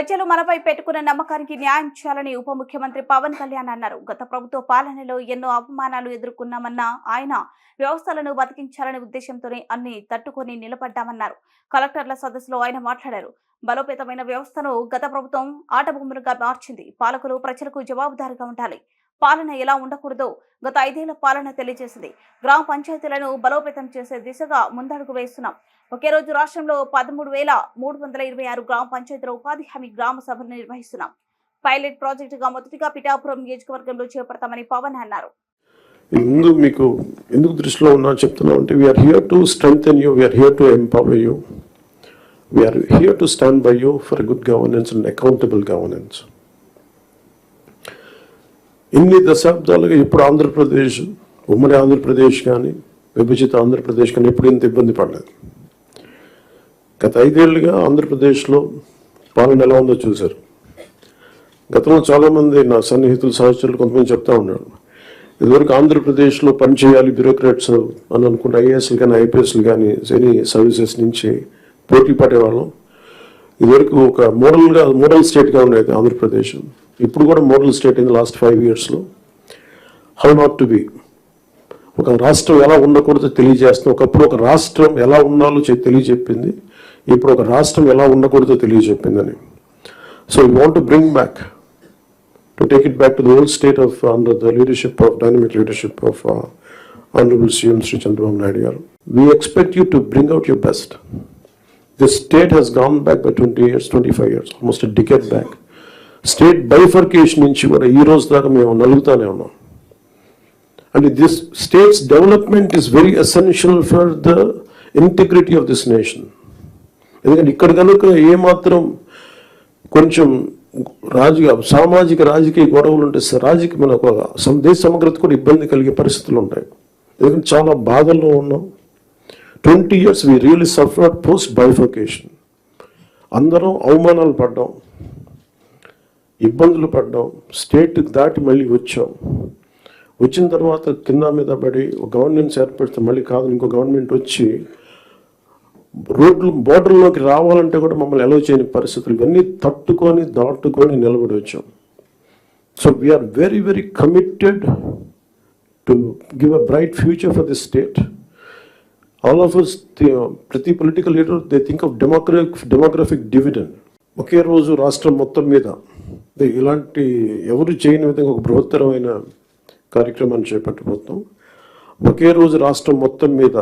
ప్రజలు మనపై పెట్టుకున్న నమ్మకానికి న్యాయం చేయాలని ఉప ముఖ్యమంత్రి పవన్ కళ్యాణ్ అన్నారు. గత ప్రభుత్వ పాలనలో ఎన్నో అవమానాలు ఎదుర్కొన్నామన్న ఆయన వ్యవస్థలను బతికించాలనే ఉద్దేశంతోనే అన్ని తట్టుకొని నిలబడ్డామన్నారు. కలెక్టర్ల సదస్సులో ఆయన మాట్లాడారు. బలోపేతమైన వ్యవస్థను గత ప్రభుత్వం ఆటబొమ్మలుగా మార్చింది. పాలకులు ప్రజలకు జవాబుదారుగా ఉండాలి. పాలన ఎలా ఉండకూడదో గత ఐదేళ్ళ పాలన తెలియజేసింది. గ్రామ పంచాయతీలను బలోపేతం చేసే దిశగా ముందడుగు వేస్తున్నాం. ఒకే రోజు రాష్ట్రంలో పదమూడు వేల మూడు వందల ఇరవై ఆరు గ్రామ పంచాయతీల ఉపాధి హామీ గ్రామ సభలు నిర్వహిస్తున్నాం. పైలట్ ప్రాజెక్టుగా మొదటిగా పిఠాపురం నియోజకవర్గంలో చేపడతామని పవన్ అన్నారు. ముందు మీకు ఎందుకు దృష్టిలో ఉన్నా చెప్తున్నా అంటే we are here to strengthen you we are here to empower you we are here to stand by you for good governance and accountable governance ఇన్ని దశాబ్దాలుగా ఇప్పుడు ఆంధ్రప్రదేశ్ ఉమ్మడి ఆంధ్రప్రదేశ్ కానీ విభజిత ఆంధ్రప్రదేశ్ కానీ ఎప్పుడు ఇంత ఇబ్బంది పడలేదు. గత ఐదేళ్ళుగా ఆంధ్రప్రదేశ్లో పాలన ఎలా ఉందో చూశారు. గతంలో చాలామంది నా సన్నిహితులు సహచరులు కొంతమంది చెప్తా ఉన్నారు. ఇదివరకు ఆంధ్రప్రదేశ్లో పనిచేయాలి బ్యూరోక్రాట్స్ అని అనుకుంటే ఐఏఎస్లు కానీ ఐపీఎస్లు కానీ ఎనీ సర్వీసెస్ నుంచి పోటీ పడేవాళ్ళం. ఇదివరకు ఒక మోడల్గా మోడల్ స్టేట్గా ఉండేది ఆంధ్రప్రదేశ్. ఇప్పుడు కూడా మోడల్ స్టేట్ అయింది లాస్ట్ ఫైవ్ ఇయర్స్లో. How not to be. ఒక రాష్ట్రం ఎలా ఉండకూడదో తెలియజేస్తుంది. ఒకప్పుడు ఒక రాష్ట్రం ఎలా ఉండాలో తెలియజెప్పింది. ఇప్పుడు ఒక రాష్ట్రం ఎలా ఉండకూడదో తెలియజెప్పిందని. So you want to bring back to take it back to the state of under the leadership of dynamic leadership of honourable CM Shri Chandrababu Naidu garu we expect you to bring out your best the state has gone back by twenty years twenty five years almost decade back state bifurcation నుంచి కూడా ఈ రోజు దాకా మేము నలుగుతానే ఉన్నాం. And this states development is very essential for the integrity of this nation ఎందుకంటే ఇక్కడ కనుక ఏమాత్రం కొంచెం రాజకీయ సామాజిక రాజకీయ గొడవలు ఉంటే స- రాజకీయ మన ఒక దేశ సమగ్రత కూడా ఇబ్బంది కలిగే పరిస్థితులు ఉంటాయి. ఎందుకంటే చాలా బాధల్లో ఉన్నాం. Twenty years we really suffer post bifurcation అందరం అవమానాలు పడ్డాం. ఇబ్బందులు పడ్డాం. స్టేట్ దాటి మళ్ళీ వచ్చాం. వచ్చిన తర్వాత కింద మీద పడి ఒక గవర్నెన్స్ ఏర్పడితే మళ్ళీ కాదు ఇంకో గవర్నమెంట్ వచ్చి రోడ్లు బోర్డర్లోకి రావాలంటే కూడా మమ్మల్ని ఎలవ్ చేయని పరిస్థితులు ఇవన్నీ తట్టుకొని దాటుకొని నిలబడి వచ్చాం. So we are very very committed to give a bright future for this state all of us ప్రతి political leader they think of demographic demographic dividend ఒకే రోజు రాష్ట్రం మొత్తం మీద ఇలాంటి ఎవరు చేయని విధంగా ఒక బృహత్తరమైన కార్యక్రమాన్ని చేపట్టబోతున్నాం. ఒకే రోజు రాష్ట్రం మొత్తం మీద